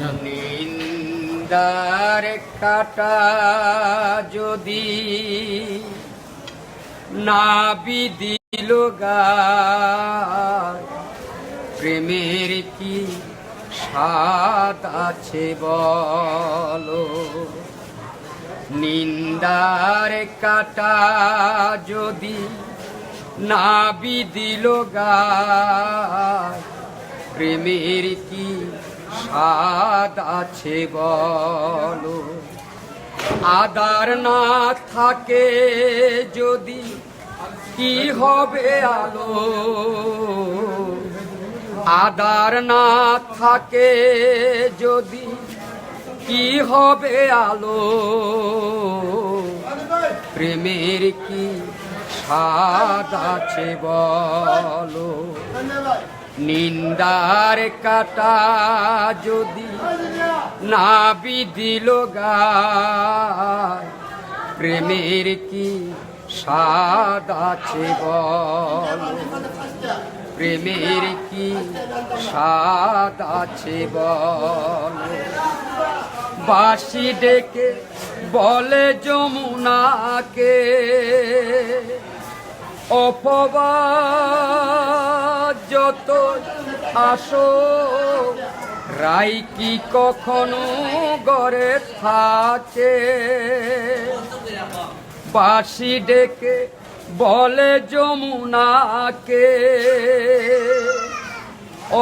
নিন্দার কাটা যদি না বিদিল প্রেমের কি স্বাদ আছে বলো? নিন্দার কাটা যদি না বিদিল প্রেমের কি স্বাদ আছে বলো। আদার না থাকে যদি, কি হবে আলো? আদার না থাকে যদি, কি হবে আলো? প্রেমের কি স্বাদ আছে বলো? নিন্দার কাটা যদি না বিদিল প্রেমের কি স্বাদ আছে বলো? প্রেমের কি স্বাদ আছে বলো? বাসি ডেকে বলে যমুনাকে, অপবাদ যত আসো, রাই কি কখনো গড়ে থাকে? বাসি ডেকে বলে যমুনাকে,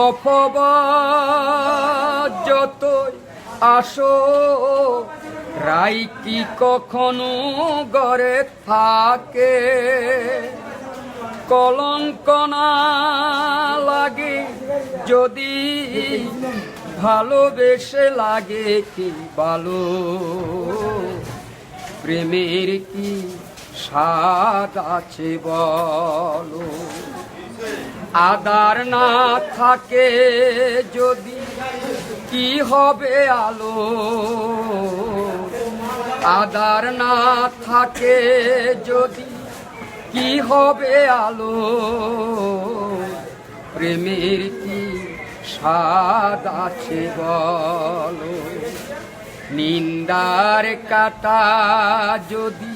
অপবাদ যতই আসো, রাই কি কখনো গড়ে থাকে? কলঙ্ক না লাগে। যদি ভালোবেসে লাগে কি ভালো? প্রেমের কি স্বাদ আছে বলো? আদার না থাকে যদি কি হবে আলো? আদার না থাকে যদি কি হবে আলো? প্রেমের কি স্বাদ আছে বলো? নিন্দার কাটা যদি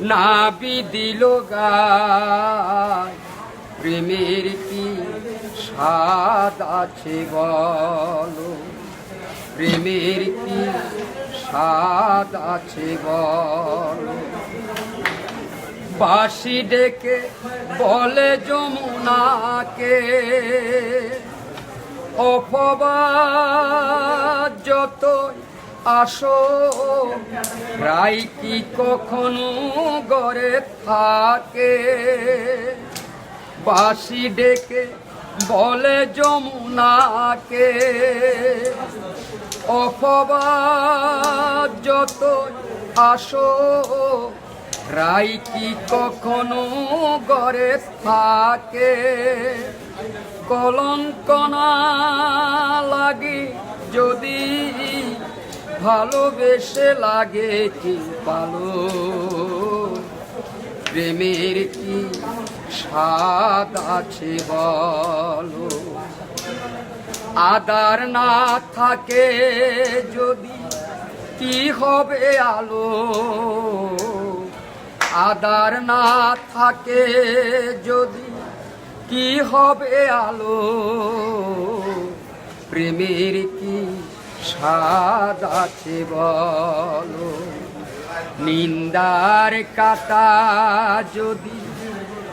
না বিদিল গায়, প্রেমের কি স্বাদ আছে বলো? প্রেমের কি স্বাদ আছে বলো? বাসি ডেকে বলে যমুনাকে, অপবাদ যত আসো, রাই কি কখনো গড়ে থাকে? বাসি ডেকে বলে যমুনাকে, অপবাদ যত আসো রাই কি কখনো গড়ে থাকে? কলঙ্ক না লাগে যদি ভালোবেসে লাগে কি ভালো? প্রেমের কি স্বাদ আছে বলো? আদার না থাকে যদি কি হবে আলো? আদার না থাকে যদি, কি হবে আলো? প্রেমের কি স্বাদ আছে বলো? নিন্দার কাটা যদি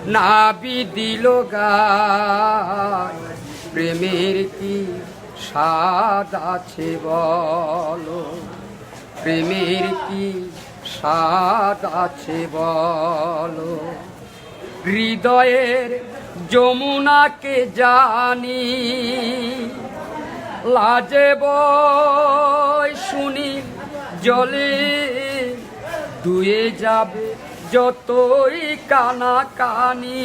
না বিদিল প্রেমের কি স্বাদ আছে বলো? প্রেমের কি স্বাদ আছে বলো। হৃদয়ের যমুনাকে জানি, লাজে শুনি জলে। দুয়ে যাবে যতই কানা কানি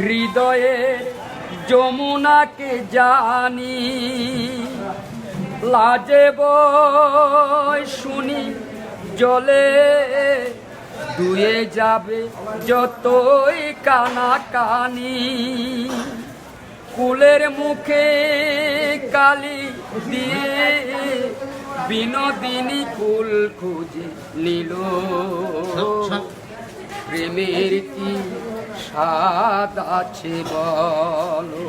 হৃদয়ের যমুনাকে জানি, লাজে বয় শুনি জলে দুয়ে যাবে যতই কানা কানি কুলের মুখে কালি দিয়ে বিনোদিনী কুল খুঁজে নিল। প্রেমের কি স্বাদ আছে বলো?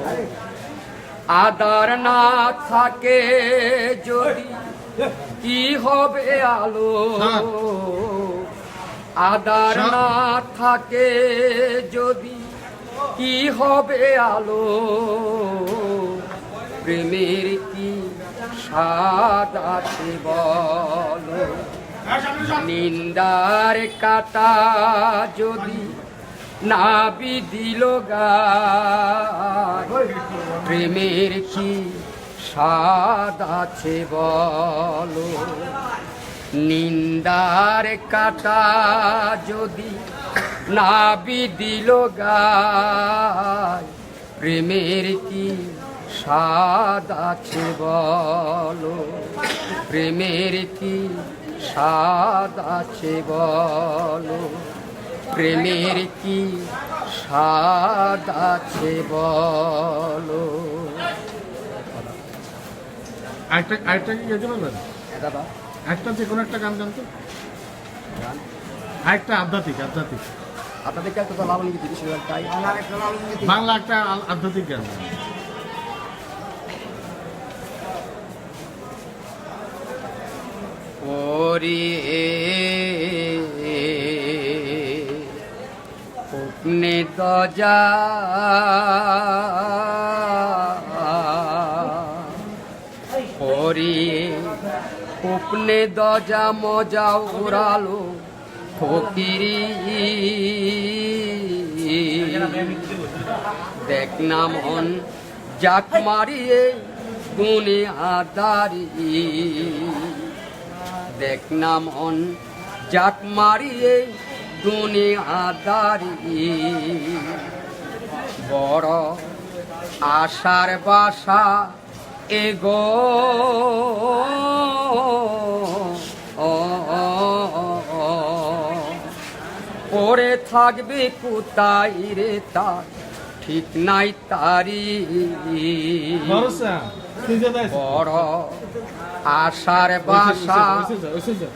আদার না থাকে যদি কি হবে আলো? আদার না থাকে যদি কি হবে আলো? প্রেমের কি স্বাদ আছে বলো? নিন্দার কাটা যদি না বিদিল গায় প্রেমের কি স্বাদ আছে বলো। নিন্দার কাটা যদি না বিদিল গায়, প্রেমের কি স্বাদ আছে বলো? প্রেমের কি স্বাদ আছে বলো? প্রেমের কি স্বাদ আছে বলো? আরেকটা আরেকটা কি গাইতে পারবেন দাদা একটা যে কোনো একটা গান জানতো? আরেকটা আধ্যাত্মিক আধ্যাত্মিক। তো লাভ লিখে বাংলা একটা আধ্যাত্মিক গান। ওরে উপনে দজা ওরে উপনে দজা মজা উড়ালো ফকিরি। দেখ না মন, জাক মারিয়ে গুনে আদারি। দেখ না মন, জাক মারিয়ে গুনে আদারি। বড় আশার বাসা এগো। পড়ে থাকবে কোথায় রে তার ঠিক নাই তারি। বড় আশার বাসা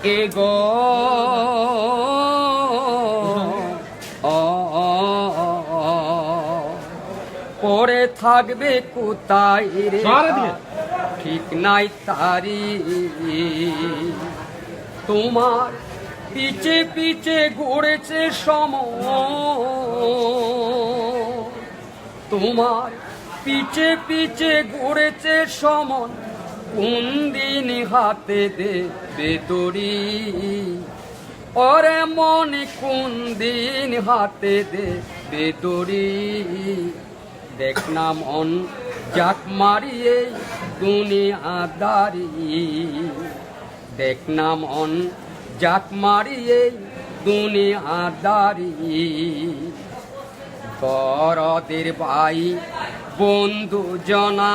এগো ও। পড়ে থাকবে কোথায় রে? ঠিক নাই তারি। তোমার পিছে পিছে ঘুরেছে সম তোমার পিছে পিছে ঘুরেছে সমন কোন দিন হাতে দেবে দড়ি ওরে মনে কোন দিন হাতে দেবে দড়ি দেখ না মন জাক মারিয়ে দুনিয়া দাঁড়ি দেখ না মন জাক মারিয়ে দুনিয়া দাঁড়ি বড়দের ভাই বন্ধু জনা।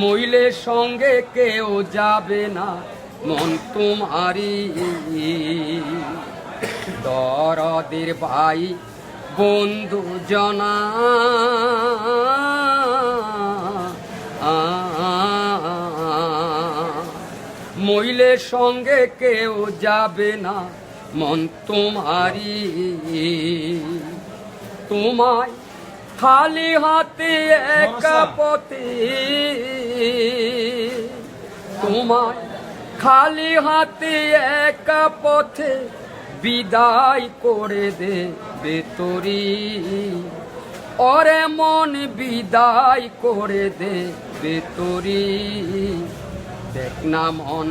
মহিলের সঙ্গে কেউ যাবে না। মন তোমারি। দরদের ভাই বন্ধু জনা। মহিলের সঙ্গে কেউ যাবে না মন তোমারি। তোমায় খালি হাতে একা পথে। তোমায় খালি হাতে একা পথে বিদায় করে দে বেতরি ওরে মন বিদায় করে দে বেতরি দেখ না মন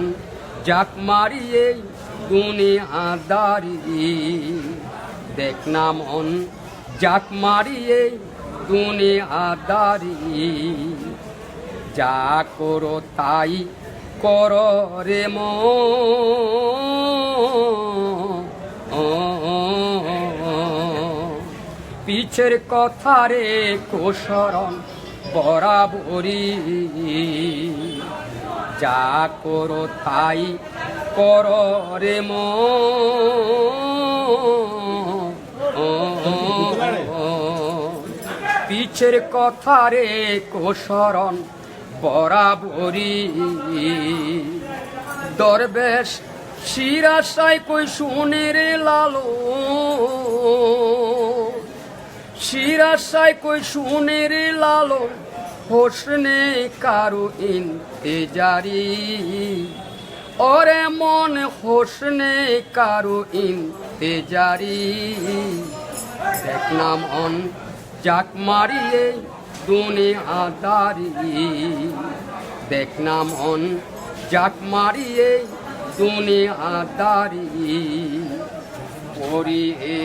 জাক মারিয়ে দুনিয়া দাঁড়ি দেখ না মন জাক মারিয়ে দুনিয়া দাঁড়ি যা করো তাই কর রে পিছের কথা রে কোসরণ বরাবরি যা করো তাই কর রে পিছের কথা রে কোসরণ বরাবরি দরবেশ শিরাশাই কই শুনে রে লালো। শিরাশাই কই শুনে রে লালো। হোসনে কারু ইন্তেজারি। ওরে মন হোসনে কারু ইন্তেজারি। দেখলাম অন জাক মারিয়ে দুনিয়া দারি দেখলাম অন জাক মারিয়ে দুনিয়া দারি পরিয়ে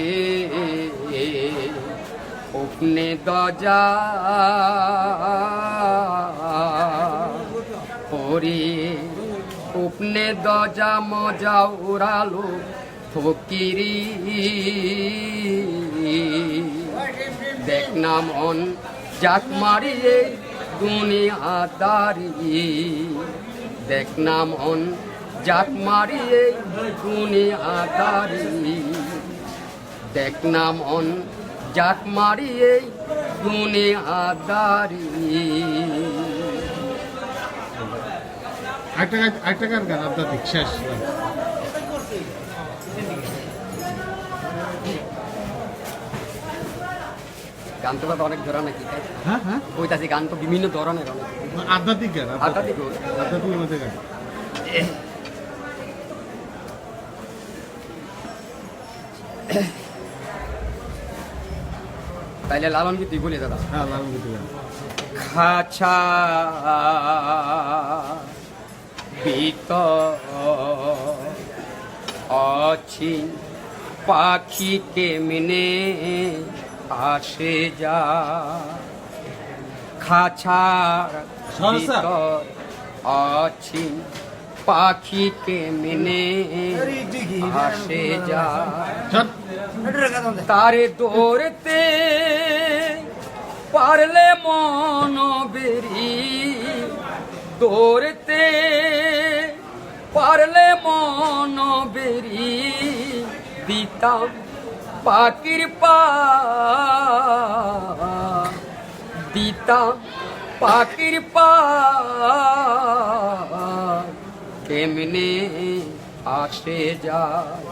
উপনে দজা। পরিয়ে উপনে দজা মজা উড়ালো ফকিরি। দেখনাম অন জাক মারিয়ে দুনিয়া দারি দেখনাম অন জাক মারিয়ে দুনিয়া দারি দেখনাম অন জাক মারিয়ে দুনিয়া দারি একটা গান একটা গান গান আধ্যাত্মিক শেষ। গান তো অনেক ধরনের নাকি হ্যাঁ হ্যাঁ। বইতাছি গান তো বিভিন্ন ধরনের অনেক। আধ্যাত্মিক গান আধ্যাত্মিক। গান। আধ্যাত্মিকের মধ্যে গান। তাইলে লালন কি তুই বলি দাদা হ্যাঁ লালন গীতি গান। খাছা ভিতর অছি পাখি কেমনে আসে যা। খাছার। ভিতর অছি পাখি কেমনে আসে যা। তারে দৌড়তে পারলে মন বেরি। দৌড়তে পারলে মন বেরি। দিতাম পাখির পা দিতাম পাখির পা কেমনে আসে যায়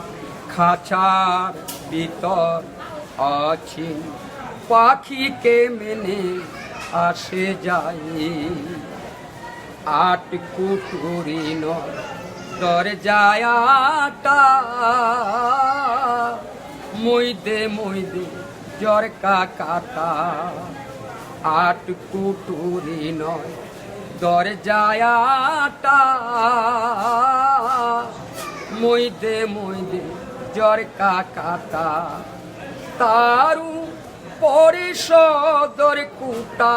খাঁচার ভিতর আছি। পাখি কেমনে আসে যায়? আট কুটুরি নয় দরজায়াটা মইদে মইদে জ্বর কাটা আট কুটুরি নয় দরজায়াটা মইদে মইদে জ্বর কাটা তারু পরিষদর কুটা।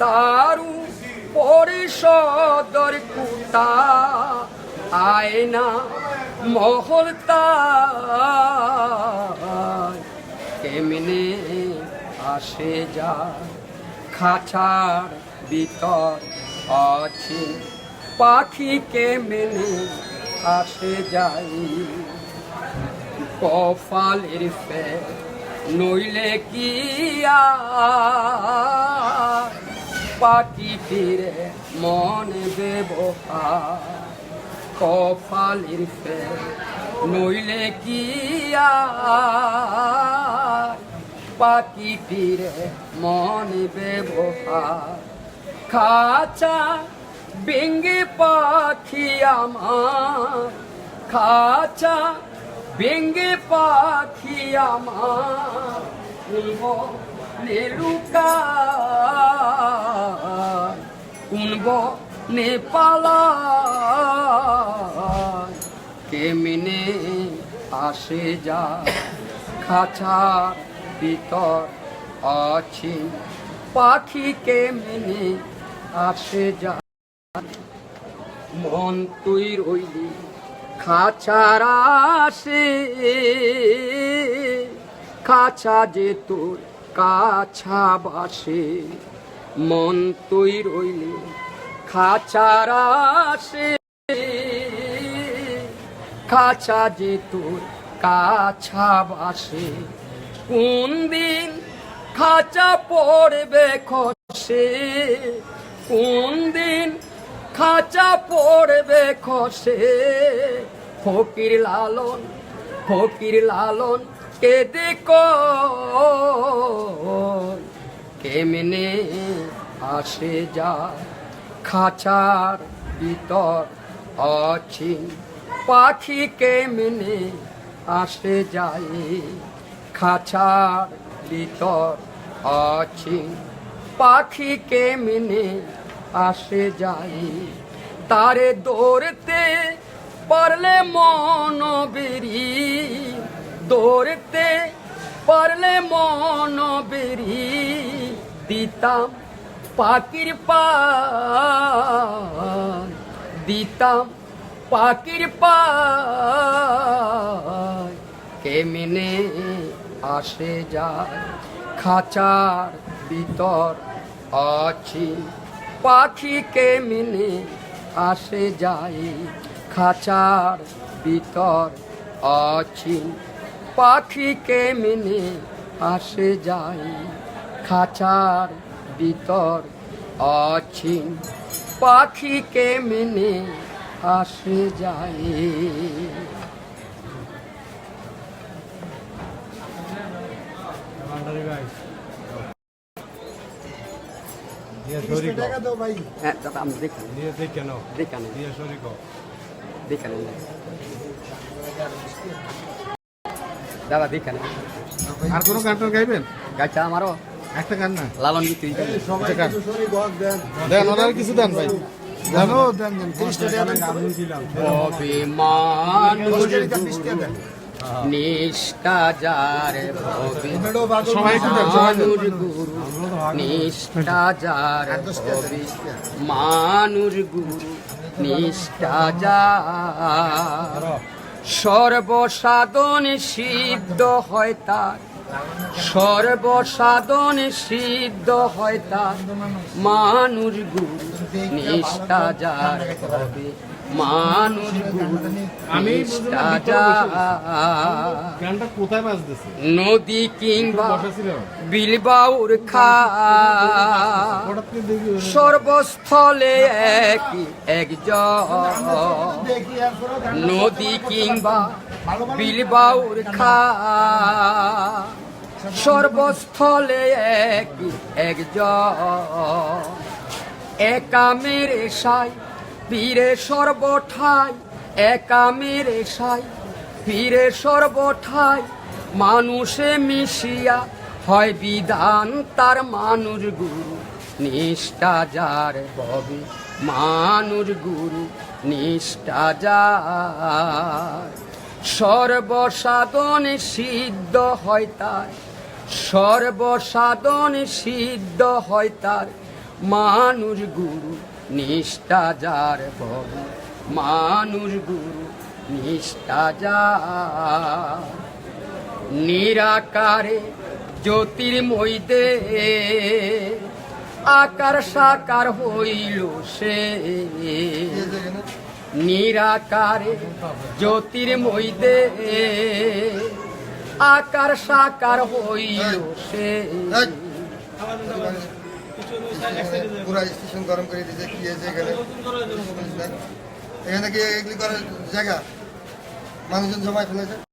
তারু পরিষদর কুটা। আয়না মহল কেমনে আসে যা খাঁচার ভিতর আছে? পাখি কেমনে আসে যাই? কফালের ফে নইলে কি ফিরে মনে ব্যবহার কফালের ফে নইলে কি পাখি ফিরে মনে ব্যবহার। খাঁচা বেঙ্গে পাখি আমার। খাঁচা বেঙ্গে পাখি আমার। নেলুকা কুনব নেপালা। কেমিনে আসে যা খাঁচার ভিতর আছে। পাখি কেমনে আসে যা মন তুই রইলি খাঁচার আসে খাঁচা যে তোর কাছা বাসে মন তুই রইলি খাঁচার আসে খাঁচা যে তোর কাছা বাসে কোন দিন খাঁচা পড়বে খসে? কোন দিন খাঁচা পড়বে খসে? ফকির লালন ফকির লালন কেদে কেমনে আসে যা খাঁচার ভিতর অছিন পাখি কেমনে আসে যায় খাঁচার ভিতর অছিন পাখি কেমনে আসে যায় তারে দৌড়তে পারলে মন বেরি। দৌড়তে পারলে মন বেরি। দিতাম পাখির পান দিতাম পাখির পায়। কেমনে আসে যায়, খাঁচার ভিতর আছি। পাখি কেমনে আসে যায়, খাঁচার ভিতর আছি। পাখি কেমনে আসে যায়, খাঁচার ভিতর আছি পাখি কেমনে আসে যায়। হ্যাঁ দাদা আমি দেখান দিয়ে দেখ কেন দেখান দেখান দাদা দেখান আর কোনো গান গাইবেন? গাছা আমারও। একটা গান না? লালন গীত। দেন। ওনার কিছু দেন ভাই। মানুর গুরু নিষ্ঠা যার। মানুর নিষ্ঠা সর্বসাধন সিদ্ধ হয় তার। সর্বসাধন সিদ্ধ হয় তার মানুষ গুরু নিষ্ঠা যার হবে। মানুষ গুরু নিষ্ঠা যার। কোথায় বাজতেছে? নদী কিংবা বিলবাউর খা সর্বস্থলে এক একজন। নদী কিংবা বিলবাউর খা সর্বস্থলে এক একজন। একা মেরে সাই পীরে সর্বঠাই। একা মেরে সাই পীরে সর্বঠাই। মানুষে মিশিয়া হয় বিধান, তার মানুষ গুরু নিষ্ঠা যার ববে। মানুষ গুরু নিষ্ঠা যার সর্বসাধন সিদ্ধ হয় তার, সর্বসাধন সিদ্ধ হয় তার। মানুষ গুরু নিষ্ঠা যার ববে মানুষ গুরু নিষ্ঠা যার। নিরাকারে জ্যোতির্ময় দে আকার সাকার হইল সে। নিরাকারে জ্যোতির্ময় দে আকার সাকার হইল সে। পুরা স্টেশন গরম করে দিয়েছে, কি হয়েছে এখানে? এখানে কি এগুলি করার জায়গা? মানুষজন জমায় ফেলেছে